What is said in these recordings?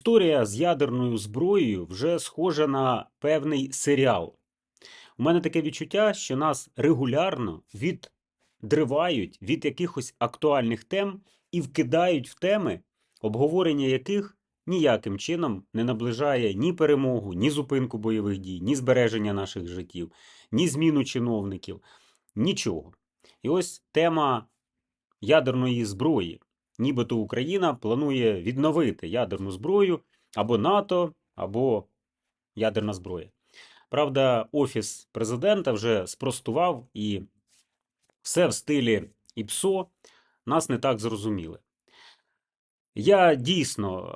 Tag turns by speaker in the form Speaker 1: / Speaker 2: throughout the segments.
Speaker 1: Історія з ядерною зброєю вже схожа на певний серіал. У мене таке відчуття, що нас регулярно віддривають від якихось актуальних тем і вкидають в теми, обговорення яких ніяким чином не наближає ні перемогу, ні зупинку бойових дій, ні збереження наших життів, ні зміну чиновників, нічого. І ось тема ядерної зброї. Нібито Україна планує відновити ядерну зброю або НАТО, або ядерна зброя. Правда, Офіс президента вже спростував і все в стилі ІПСО нас не так зрозуміли. Я дійсно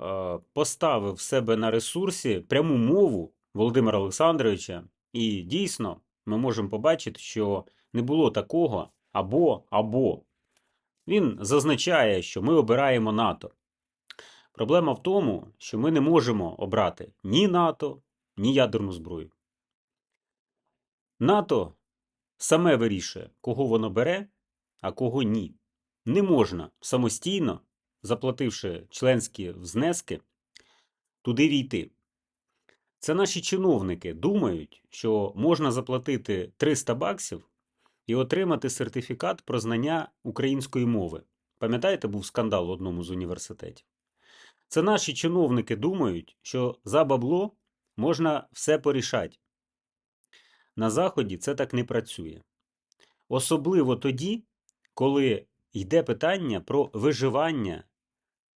Speaker 1: е, поставив себе на ресурсі пряму мову Володимира Олександровича, і дійсно ми можемо побачити, що не було такого або або. Він зазначає, що ми обираємо НАТО. Проблема в тому, що ми не можемо обрати ні НАТО, ні ядерну зброю. НАТО саме вирішує, кого воно бере, а кого ні. Не можна самостійно, заплативши членські взнески, туди війти. Це наші чиновники думають, що можна заплатити 300 баксів і отримати сертифікат про знання української мови. Пам'ятаєте, був скандал в одному з університетів? Це наші чиновники думають, що за бабло можна все порішати. На Заході це так не працює. Особливо тоді, коли йде питання про виживання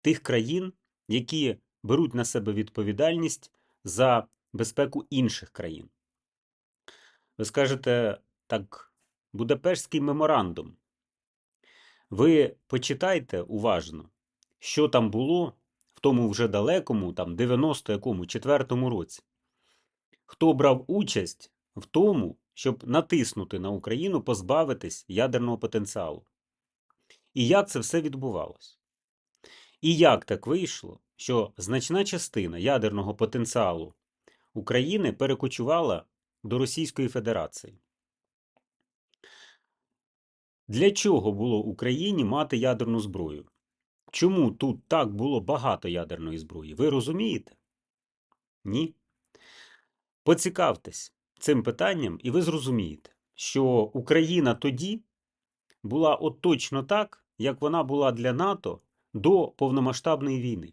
Speaker 1: тих країн, які беруть на себе відповідальність за безпеку інших країн. Ви скажете, так, Будапештський меморандум. Ви почитайте уважно, що там було в тому вже далекому, там 90 якому четвертому році. Хто брав участь в тому, щоб натиснути на Україну, позбавитись ядерного потенціалу. І як це все відбувалось? І як так вийшло, що значна частина ядерного потенціалу України перекочувала до Російської Федерації? Для чого було Україні мати ядерну зброю? Чому тут так було багато ядерної зброї? Ви розумієте? Ні. Поцікавтесь цим питанням, і ви зрозумієте, що Україна тоді була от точно так, як вона була для НАТО до повномасштабної війни.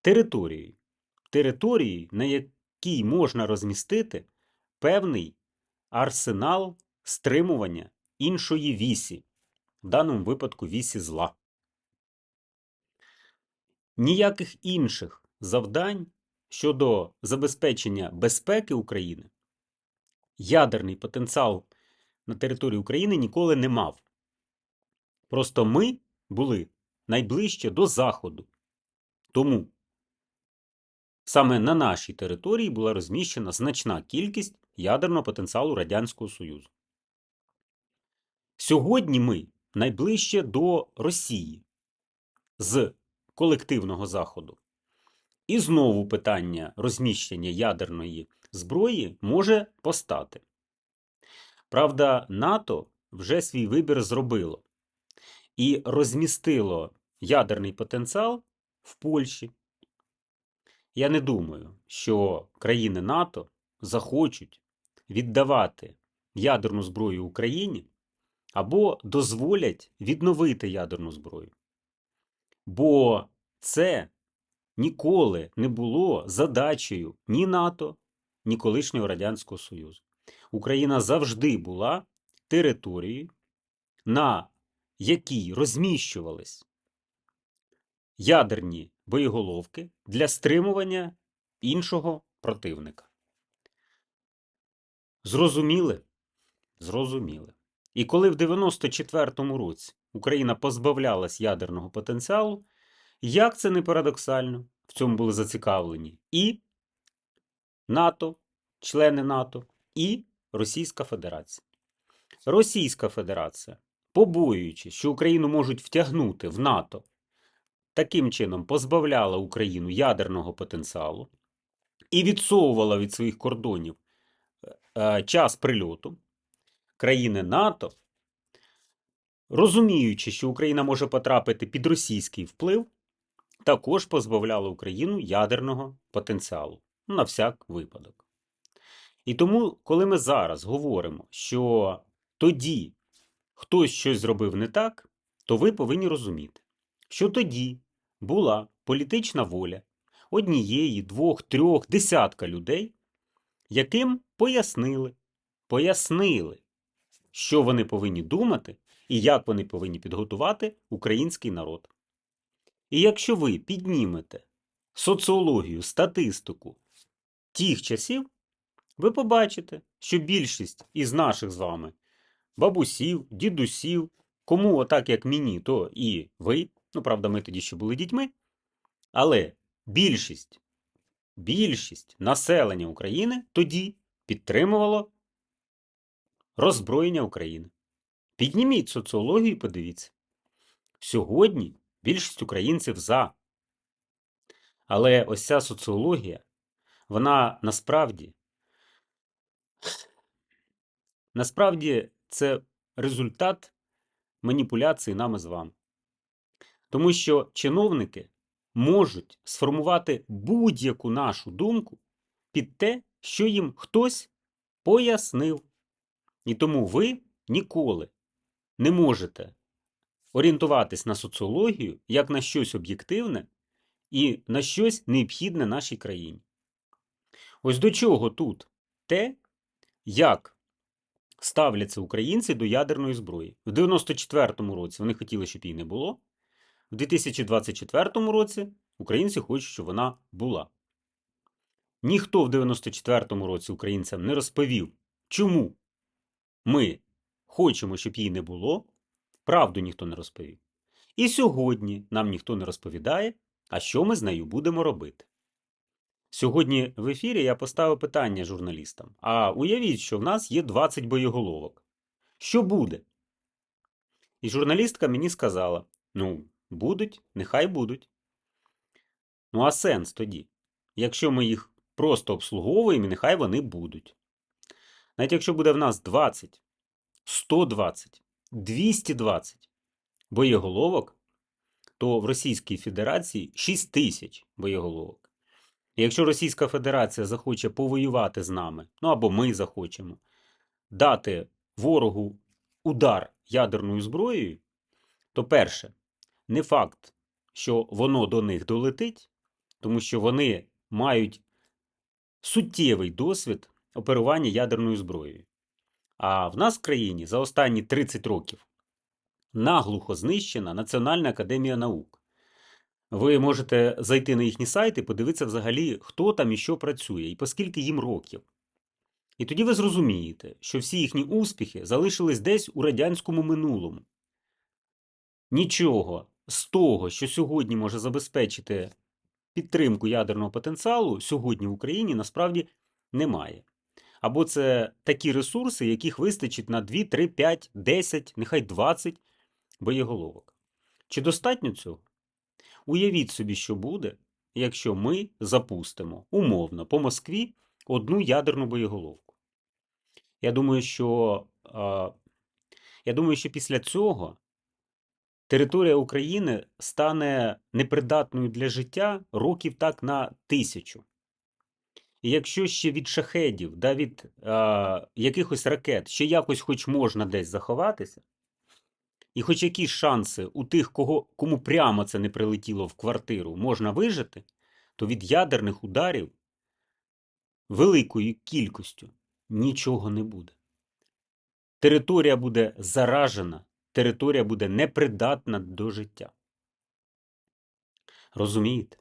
Speaker 1: Територією, територією, на якій можна розмістити певний арсенал стримування іншої вісі, в даному випадку вісі зла. Ніяких інших завдань щодо забезпечення безпеки України ядерний потенціал на території України ніколи не мав. Просто ми були найближче до Заходу. Тому саме на нашій території була розміщена значна кількість ядерного потенціалу Радянського Союзу. Сьогодні ми найближче до Росії з колективного Заходу. І знову питання розміщення ядерної зброї може постати. Правда, НАТО вже свій вибір зробило і розмістило ядерний потенціал в Польщі. Я не думаю, що країни НАТО захочуть віддавати ядерну зброю Україні або дозволять відновити ядерну зброю. Бо це ніколи не було задачею ні НАТО, ні колишнього Радянського Союзу. Україна завжди була територією, на якій розміщувались ядерні боєголовки для стримування іншого противника. Зрозуміли? Зрозуміли. І коли в 94-му році Україна позбавлялась ядерного потенціалу, як це не парадоксально, в цьому були зацікавлені і НАТО, члени НАТО, і Російська Федерація. Російська Федерація, побоюючись, що Україну можуть втягнути в НАТО, таким чином позбавляла Україну ядерного потенціалу і відсовувала від своїх кордонів е, час прильоту країни НАТО, розуміючи, що Україна може потрапити під російський вплив, також позбавляла Україну ядерного потенціалу на всяк випадок. І тому, коли ми зараз говоримо, що тоді хтось щось зробив не так, то ви повинні розуміти, що тоді була політична воля однієї, двох, трьох, десятка людей, яким пояснили, пояснили, що вони повинні думати і як вони повинні підготувати український народ. І якщо ви піднімете соціологію, статистику тих часів, ви побачите, що більшість із наших з вами бабусів, дідусів, кому отак, як мені, то і ви, ну правда, ми тоді ще були дітьми, але більшість, більшість населення України тоді підтримувало роззброєння України. Підніміть соціологію і подивіться. Сьогодні більшість українців за. Але ось ця соціологія, вона насправді, насправді це результат маніпуляції нами з вами. Тому що чиновники можуть сформувати будь-яку нашу думку під те, що їм хтось пояснив. І тому ви ніколи не можете орієнтуватись на соціологію як на щось об'єктивне і на щось необхідне нашій країні. Ось до чого тут те, як ставляться українці до ядерної зброї. В 94-му році вони хотіли, щоб її не було. В 2024 році українці хочуть, щоб вона була. Ніхто в 94-му році українцям не розповів, чому ми хочемо, щоб її не було. Правду ніхто не розповів. І сьогодні нам ніхто не розповідає, а що ми з нею будемо робити. Сьогодні в ефірі я поставив питання журналістам. А уявіть, що в нас є 20 боєголовок. Що буде? І журналістка мені сказала: ну, будуть, нехай будуть. Ну, а сенс тоді? Якщо ми їх просто обслуговуємо, нехай вони будуть. Навіть якщо буде в нас 20, 120, 220 боєголовок, то в Російській Федерації 6 тисяч боєголовок. І якщо Російська Федерація захоче повоювати з нами, ну або ми захочемо дати ворогу удар ядерною зброєю, то перше, не факт, що воно до них долетить, тому що вони мають суттєвий досвід оперування ядерною зброєю. А в нас в країні за останні 30 років наглухо знищена Національна академія наук. Ви можете зайти на їхні сайти і подивитися взагалі, хто там і що працює, і поскільки їм років. І тоді ви зрозумієте, що всі їхні успіхи залишились десь у радянському минулому. Нічого з того, що сьогодні може забезпечити підтримку ядерного потенціалу, сьогодні в Україні насправді немає. Або це такі ресурси, яких вистачить на 2, 3, 5, 10, нехай 20 боєголовок. Чи достатньо цього? Уявіть собі, що буде, якщо ми запустимо умовно по Москві одну ядерну боєголовку. Я думаю, що, е, я думаю, що після цього територія України стане непридатною для життя років так на тисячу. Якщо ще від шахедів, да від е, якихось ракет ще якось хоч можна десь заховатися, і хоч якісь шанси у тих, кого, кому прямо це не прилетіло в квартиру, можна вижити, то від ядерних ударів великою кількістю нічого не буде. Територія буде заражена, територія буде непридатна до життя. Розумієте?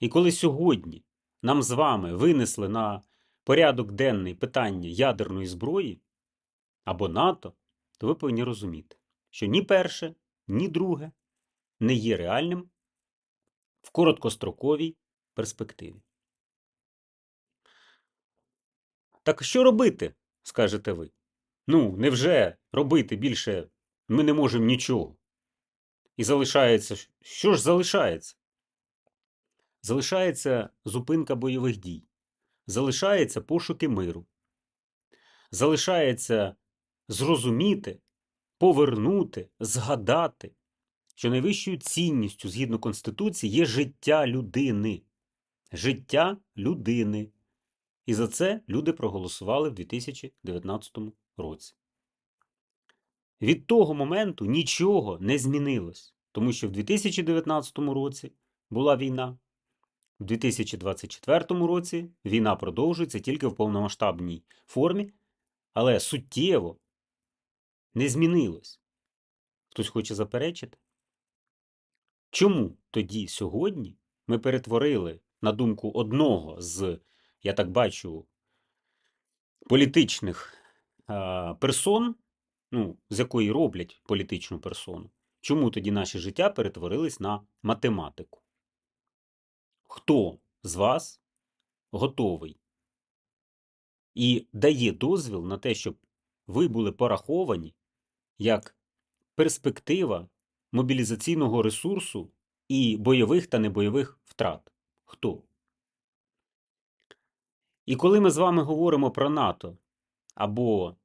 Speaker 1: І коли сьогодні нам з вами винесли на порядок денний питання ядерної зброї або НАТО, то ви повинні розуміти, що ні перше, ні друге не є реальним в короткостроковій перспективі. Так що робити, скажете ви? Ну, невже робити більше ми не можемо нічого? І залишається, що ж залишається? Залишається зупинка бойових дій, залишається пошуки миру, залишається зрозуміти, повернути, згадати що найвищою цінністю згідно Конституції є життя людини. Життя людини. І за це люди проголосували в 2019 році. Від того моменту нічого не змінилось, тому що в 2019 році була війна, в 2024 році війна продовжується тільки в повномасштабній формі, але суттєво не змінилось. Хтось хоче заперечити? Чому тоді сьогодні ми перетворили, на думку одного з, я так бачу, політичних а, персон, ну, з якої роблять політичну персону, чому тоді наші життя перетворились на математику? Хто з вас готовий і дає дозвіл на те, щоб ви були пораховані як перспектива мобілізаційного ресурсу і бойових та небойових втрат? Хто? І коли ми з вами говоримо про НАТО або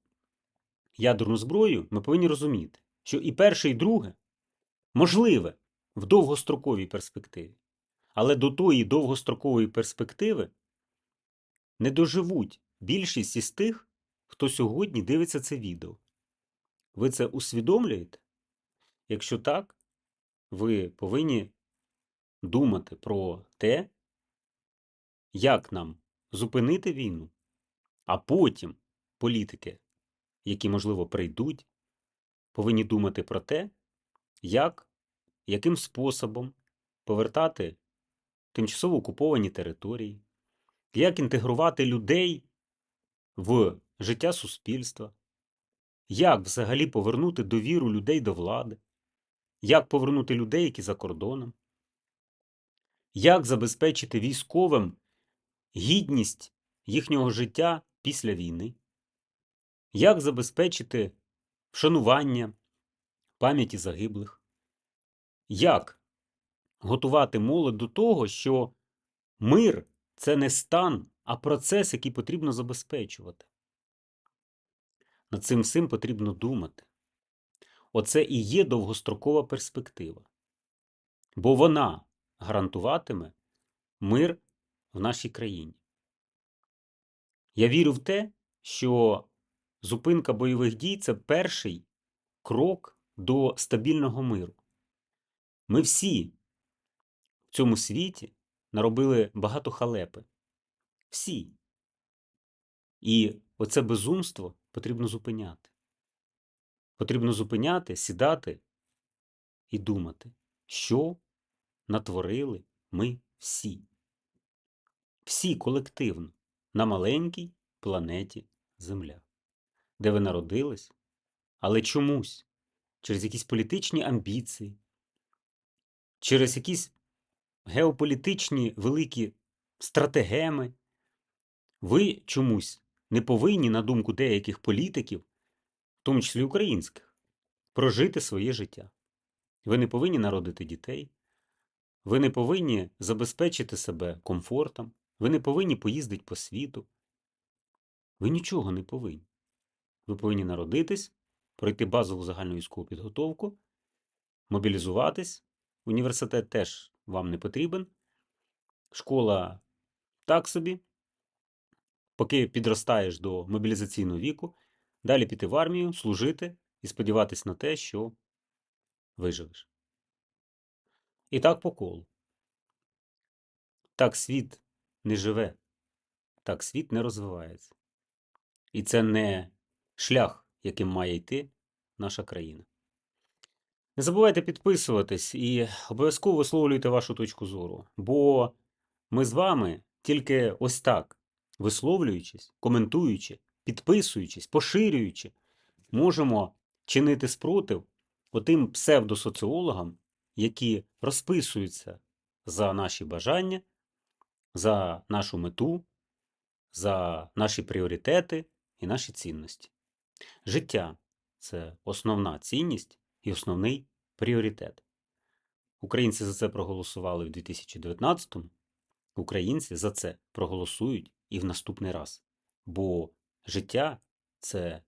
Speaker 1: ядерну зброю, ми повинні розуміти, що і перше, і друге можливе в довгостроковій перспективі. Але до тої довгострокової перспективи не доживуть більшість із тих, хто сьогодні дивиться це відео. Ви це усвідомлюєте? Якщо так, ви повинні думати про те, як нам зупинити війну, а потім політики, які, можливо, прийдуть, повинні думати про те, як, яким способом повертати тимчасово окуповані території, як інтегрувати людей в життя суспільства, як взагалі повернути довіру людей до влади, як повернути людей, які за кордоном, як забезпечити військовим гідність їхнього життя після війни, як забезпечити вшанування пам'яті загиблих, як готувати молодь до того, що мир це не стан, а процес, який потрібно забезпечувати. Над цим всім потрібно думати. Оце і є довгострокова перспектива. Бо вона гарантуватиме мир в нашій країні. Я вірю в те, що зупинка бойових дій це перший крок до стабільного миру. Ми всі цьому світі наробили багато халепи. Всі. І оце безумство потрібно зупиняти. Потрібно зупиняти, сідати і думати, що натворили ми всі. Всі колективно на маленькій планеті Земля, де ви народились, але чомусь через якісь політичні амбіції, через якісь геополітичні великі стратегеми, ви чомусь не повинні, на думку деяких політиків, в тому числі українських, прожити своє життя. Ви не повинні народити дітей, ви не повинні забезпечити себе комфортом, ви не повинні поїздити по світу. Ви нічого не повинні. Ви повинні народитись, пройти базову загальну військову підготовку, мобілізуватись. Університет теж вам не потрібен. Школа так собі. Поки підростаєш до мобілізаційного віку, далі піти в армію, служити і сподіватись на те, що виживеш. І так по колу. Так світ не живе, так світ не розвивається. І це не шлях, яким має йти наша країна. Не забувайте підписуватись і обов'язково висловлюйте вашу точку зору, бо ми з вами тільки ось так, висловлюючись, коментуючи, підписуючись, поширюючи, можемо чинити спротив отим псевдосоціологам, які розписуються за наші бажання, за нашу мету, за наші пріоритети і наші цінності. Життя це основна цінність і основний пріоритет. Українці за це проголосували в 2019-му. Українці за це проголосують і в наступний раз. Бо життя це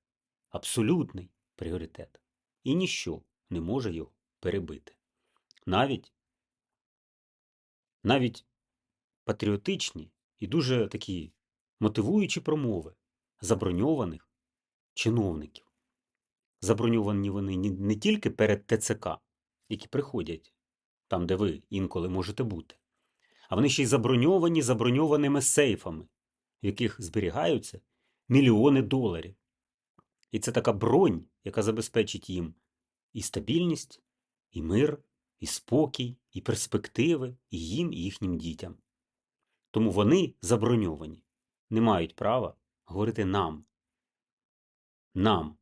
Speaker 1: абсолютний пріоритет, і ніщо не може його перебити. навіть, навіть патріотичні і дуже такі мотивуючі промови заброньованих чиновників. Заброньовані вони не тільки перед ТЦК, які приходять там, де ви інколи можете бути, а вони ще й заброньовані заброньованими сейфами, в яких зберігаються мільйони доларів. І це така бронь, яка забезпечить їм і стабільність, і мир, і спокій, і перспективи, і їм, і їхнім дітям. Тому вони заброньовані, не мають права говорити нам, нам,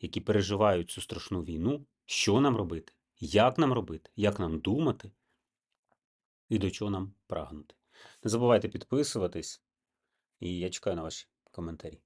Speaker 1: які переживають цю страшну війну, що нам робити, як нам робити, як нам думати і до чого нам прагнути. Не забувайте підписуватись, і я чекаю на ваші коментарі.